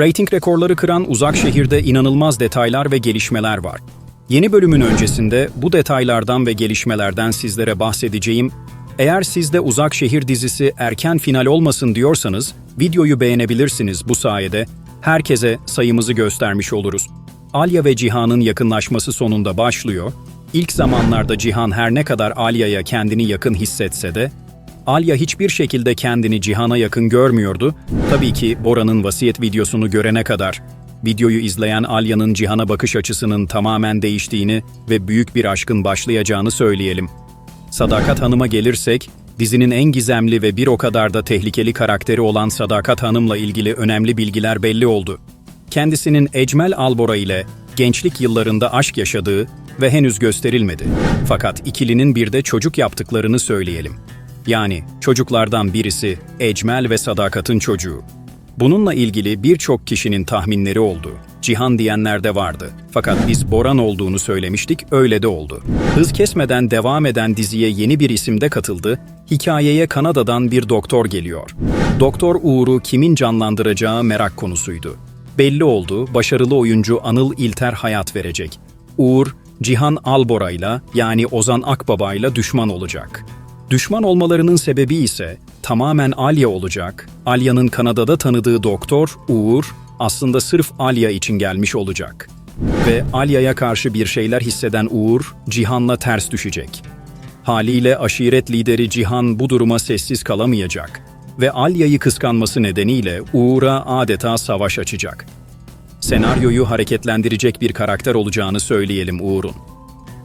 Rating rekorları kıran uzak şehirde inanılmaz detaylar ve gelişmeler var. Yeni bölümün öncesinde bu detaylardan ve gelişmelerden sizlere bahsedeceğim. Eğer siz de Uzak Şehir dizisi erken final olmasın diyorsanız videoyu beğenebilirsiniz bu sayede. Herkese sayımızı göstermiş oluruz. Alya ve Cihan'ın yakınlaşması sonunda başlıyor. İlk zamanlarda Cihan her ne kadar Alya'ya kendini yakın hissetse de Alya hiçbir şekilde kendini Cihan'a yakın görmüyordu. Tabii ki Bora'nın vasiyet videosunu görene kadar. Videoyu izleyen Alya'nın Cihan'a bakış açısının tamamen değiştiğini ve büyük bir aşkın başlayacağını söyleyelim. Sadakat Hanım'a gelirsek, dizinin en gizemli ve bir o kadar da tehlikeli karakteri olan Sadakat Hanım'la ilgili önemli bilgiler belli oldu. Kendisinin Ecmel Albora ile gençlik yıllarında aşk yaşadığı ve henüz gösterilmedi. Fakat ikilinin bir de çocuk yaptıklarını söyleyelim. Yani çocuklardan birisi Ecmel ve Sadakat'ın çocuğu. Bununla ilgili birçok kişinin tahminleri oldu. Cihan diyenler de vardı. Fakat biz Boran olduğunu söylemiştik, öyle de oldu. Hız kesmeden devam eden diziye yeni bir isim de katıldı. Hikayeye Kanada'dan bir doktor geliyor. Doktor Uğur'u kimin canlandıracağı merak konusuydu. Belli oldu, başarılı oyuncu Anıl İlter hayat verecek. Uğur, Cihan Albora'yla yani Ozan Akbaba'yla düşman olacak. Düşman olmalarının sebebi ise tamamen Alya olacak. Alya'nın Kanada'da tanıdığı doktor Uğur aslında sırf Alya için gelmiş olacak. Ve Alya'ya karşı bir şeyler hisseden Uğur, Cihan'la ters düşecek. Haliyle aşiret lideri Cihan bu duruma sessiz kalamayacak ve Alya'yı kıskanması nedeniyle Uğur'a adeta savaş açacak. Senaryoyu hareketlendirecek bir karakter olacağını söyleyelim Uğur'un.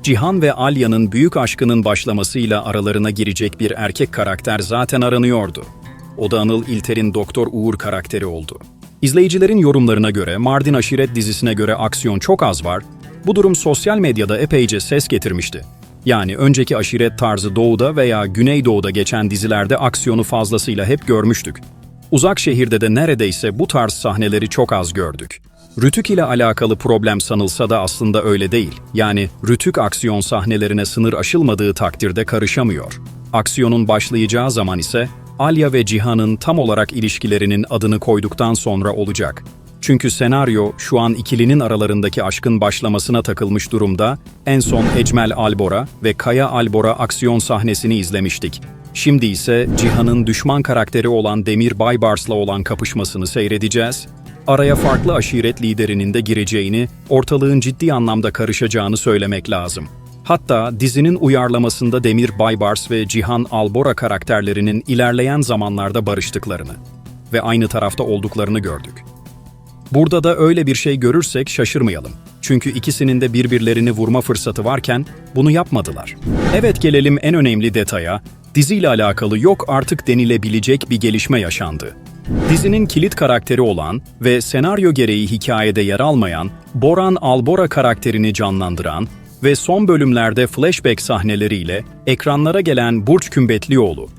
Cihan ve Alya'nın büyük aşkının başlamasıyla aralarına girecek bir erkek karakter zaten aranıyordu. O da Anıl İlter'in Doktor Uğur karakteri oldu. İzleyicilerin yorumlarına göre Mardin Aşiret dizisine göre aksiyon çok az var. Bu durum sosyal medyada epeyce ses getirmişti. Yani önceki aşiret tarzı doğuda veya güneydoğuda geçen dizilerde aksiyonu fazlasıyla hep görmüştük. Uzak şehirde de neredeyse bu tarz sahneleri çok az gördük. Rütük ile alakalı problem sanılsa da aslında öyle değil. Yani Rütük aksiyon sahnelerine sınır aşılmadığı takdirde karışamıyor. Aksiyonun başlayacağı zaman ise Alya ve Cihan'ın tam olarak ilişkilerinin adını koyduktan sonra olacak. Çünkü senaryo şu an ikilinin aralarındaki aşkın başlamasına takılmış durumda. En son Ecmel Albora ve Kaya Albora aksiyon sahnesini izlemiştik. Şimdi ise Cihan'ın düşman karakteri olan Demir Baybars'la olan kapışmasını seyredeceğiz. Araya farklı aşiret liderinin de gireceğini, ortalığın ciddi anlamda karışacağını söylemek lazım. Hatta dizinin uyarlamasında Demir Baybars ve Cihan Albora karakterlerinin ilerleyen zamanlarda barıştıklarını ve aynı tarafta olduklarını gördük. Burada da öyle bir şey görürsek şaşırmayalım. Çünkü ikisinin de birbirlerini vurma fırsatı varken bunu yapmadılar. Evet gelelim en önemli detaya. Diziyle alakalı yok artık denilebilecek bir gelişme yaşandı. Dizinin kilit karakteri olan ve senaryo gereği hikayede yer almayan Boran Albora karakterini canlandıran ve son bölümlerde flashback sahneleriyle ekranlara gelen Burç Kümbetlioğlu,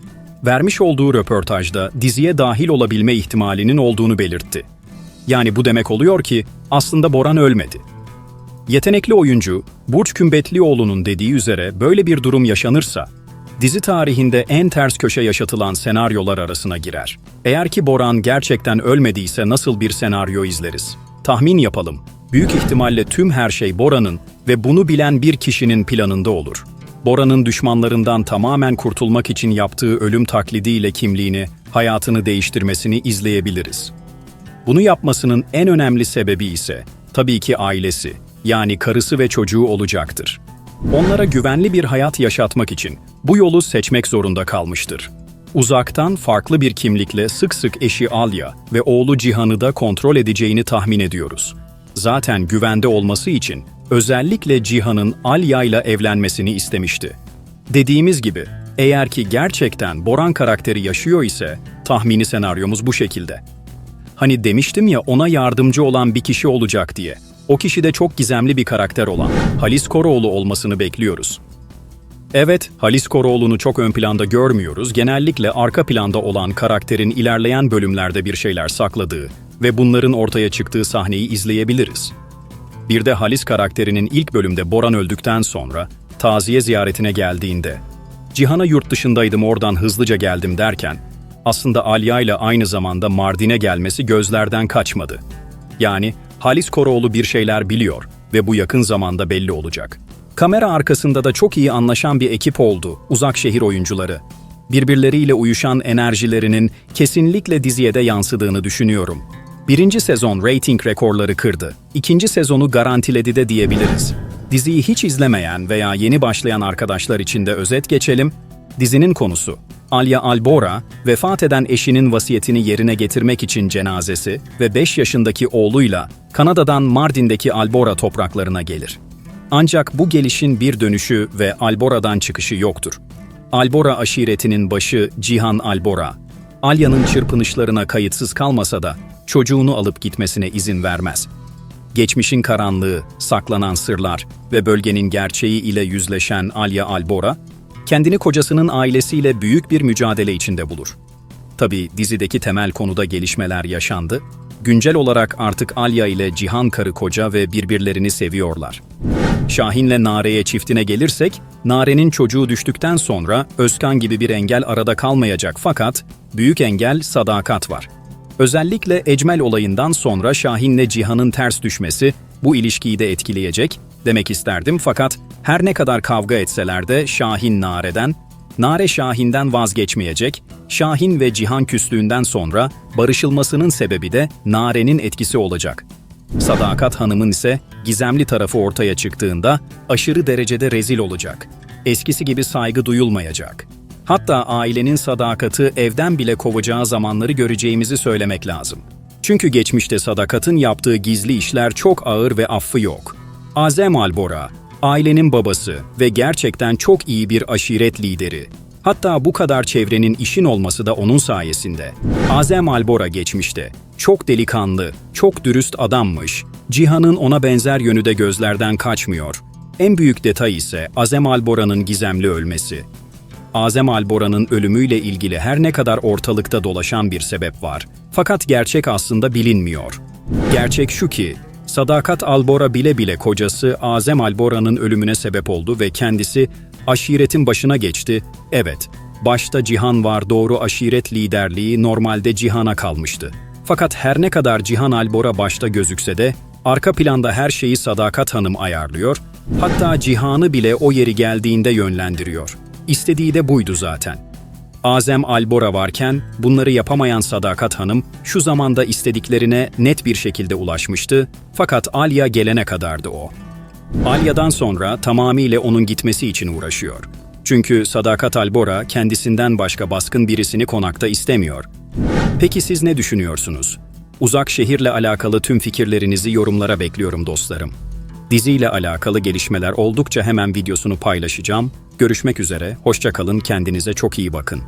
vermiş olduğu röportajda diziye dahil olabilme ihtimalinin olduğunu belirtti. Yani bu demek oluyor ki aslında Boran ölmedi. Yetenekli oyuncu Burç Kümbetlioğlu'nun dediği üzere böyle bir durum yaşanırsa dizi tarihinde en ters köşe yaşatılan senaryolar arasına girer. Eğer ki Boran gerçekten ölmediyse nasıl bir senaryo izleriz? Tahmin yapalım. Büyük ihtimalle tüm her şey Bora'nın ve bunu bilen bir kişinin planında olur. Bora'nın düşmanlarından tamamen kurtulmak için yaptığı ölüm taklidiyle kimliğini, hayatını değiştirmesini izleyebiliriz. Bunu yapmasının en önemli sebebi ise tabii ki ailesi, yani karısı ve çocuğu olacaktır. Onlara güvenli bir hayat yaşatmak için bu yolu seçmek zorunda kalmıştır. Uzaktan farklı bir kimlikle sık sık eşi Alya ve oğlu Cihan'ı da kontrol edeceğini tahmin ediyoruz. Zaten güvende olması için özellikle Cihan'ın Alya ile evlenmesini istemişti. Dediğimiz gibi eğer ki gerçekten Boran karakteri yaşıyor ise tahmini senaryomuz bu şekilde. Hani demiştim ya ona yardımcı olan bir kişi olacak diye. O kişi de çok gizemli bir karakter olan Halis Koroğlu olmasını bekliyoruz. Evet, Halis Koroğlu'nu çok ön planda görmüyoruz. Genellikle arka planda olan karakterin ilerleyen bölümlerde bir şeyler sakladığı ve bunların ortaya çıktığı sahneyi izleyebiliriz. Bir de Halis karakterinin ilk bölümde Boran öldükten sonra taziye ziyaretine geldiğinde Cihan'a yurt dışındaydım oradan hızlıca geldim derken aslında Alya ile aynı zamanda Mardin'e gelmesi gözlerden kaçmadı. Yani Halis Koroğlu bir şeyler biliyor ve bu yakın zamanda belli olacak. Kamera arkasında da çok iyi anlaşan bir ekip oldu, uzak şehir oyuncuları. Birbirleriyle uyuşan enerjilerinin kesinlikle diziye de yansıdığını düşünüyorum. Birinci sezon rating rekorları kırdı. İkinci sezonu garantiledi de diyebiliriz. Diziyi hiç izlemeyen veya yeni başlayan arkadaşlar için de özet geçelim. Dizinin konusu, Alya Albora, vefat eden eşinin vasiyetini yerine getirmek için cenazesi ve 5 yaşındaki oğluyla Kanada'dan Mardin'deki Albora topraklarına gelir. Ancak bu gelişin bir dönüşü ve Albora'dan çıkışı yoktur. Albora aşiretinin başı Cihan Albora, Alya'nın çırpınışlarına kayıtsız kalmasa da çocuğunu alıp gitmesine izin vermez. Geçmişin karanlığı, saklanan sırlar ve bölgenin gerçeği ile yüzleşen Alya Albora, kendini kocasının ailesiyle büyük bir mücadele içinde bulur. Tabi dizideki temel konuda gelişmeler yaşandı. Güncel olarak artık Alya ile Cihan karı koca ve birbirlerini seviyorlar. Şahin'le Nare'ye çiftine gelirsek, Nare'nin çocuğu düştükten sonra Özkan gibi bir engel arada kalmayacak fakat büyük engel sadakat var. Özellikle Ecmel olayından sonra Şahin'le Cihan'ın ters düşmesi bu ilişkiyi de etkileyecek demek isterdim fakat her ne kadar kavga etseler de Şahin Nare'den, Nare Şahin'den vazgeçmeyecek, Şahin ve Cihan küslüğünden sonra barışılmasının sebebi de Nare'nin etkisi olacak. Sadakat Hanım'ın ise gizemli tarafı ortaya çıktığında aşırı derecede rezil olacak. Eskisi gibi saygı duyulmayacak. Hatta ailenin sadakatı evden bile kovacağı zamanları göreceğimizi söylemek lazım. Çünkü geçmişte sadakatın yaptığı gizli işler çok ağır ve affı yok. Azem Albora, ailenin babası ve gerçekten çok iyi bir aşiret lideri. Hatta bu kadar çevrenin işin olması da onun sayesinde. Azem Albora geçmişte. Çok delikanlı, çok dürüst adammış. Cihan'ın ona benzer yönü de gözlerden kaçmıyor. En büyük detay ise Azem Albora'nın gizemli ölmesi. Azem Albora'nın ölümüyle ilgili her ne kadar ortalıkta dolaşan bir sebep var. Fakat gerçek aslında bilinmiyor. Gerçek şu ki, Sadakat Albora bile bile kocası Azem Albora'nın ölümüne sebep oldu ve kendisi aşiretin başına geçti. Evet, başta Cihan var doğru aşiret liderliği normalde Cihan'a kalmıştı. Fakat her ne kadar Cihan Albora başta gözükse de arka planda her şeyi Sadakat Hanım ayarlıyor, hatta Cihan'ı bile o yeri geldiğinde yönlendiriyor. İstediği de buydu zaten. Azem Albora varken bunları yapamayan Sadakat Hanım şu zamanda istediklerine net bir şekilde ulaşmıştı fakat Alya gelene kadardı o. Alya'dan sonra tamamıyla onun gitmesi için uğraşıyor. Çünkü Sadakat Albora kendisinden başka baskın birisini konakta istemiyor. Peki siz ne düşünüyorsunuz? Uzak şehirle alakalı tüm fikirlerinizi yorumlara bekliyorum dostlarım. Diziyle alakalı gelişmeler oldukça hemen videosunu paylaşacağım. Görüşmek üzere, hoşça kalın, kendinize çok iyi bakın.